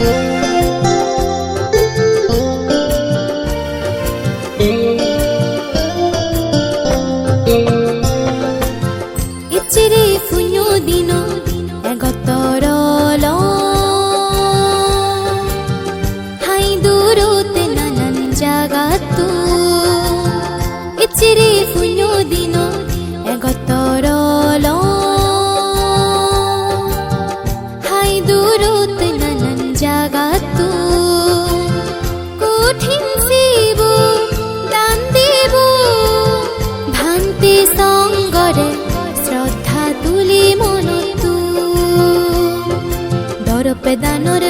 Música pedanore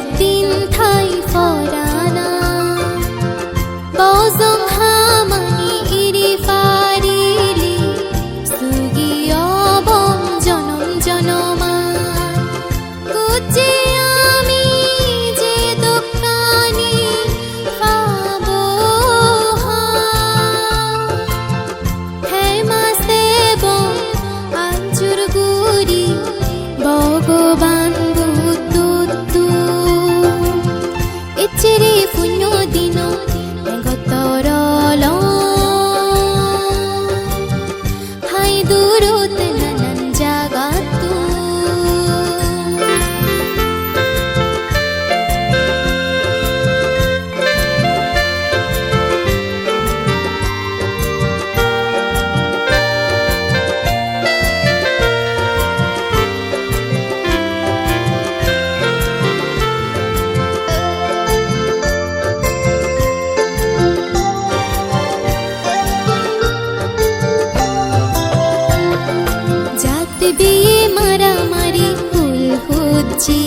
contigo. বিয়ে মারামারি ফুল হচ্ছে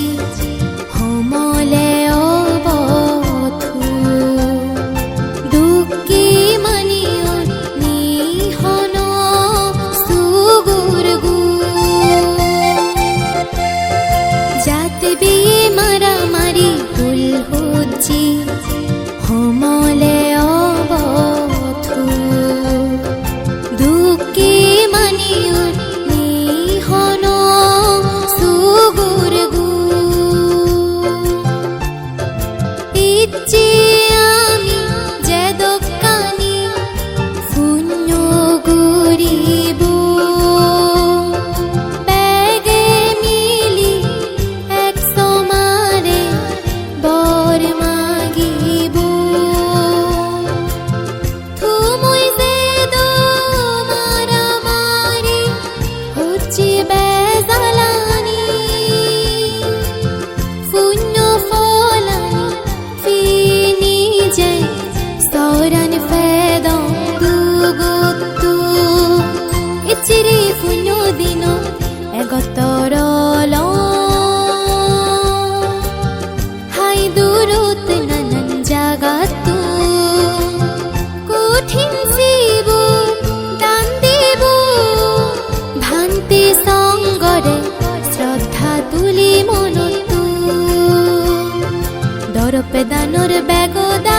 القرآن فادا دوغوتو اتشري فنو دينو اغطرو لو هاي دوروت ننن جاغاتو কঠিন জীব দান দেব ভান্তি সঙ্গরে শ্রদ্ধা তুলি মনত দরপে দানর বেগদা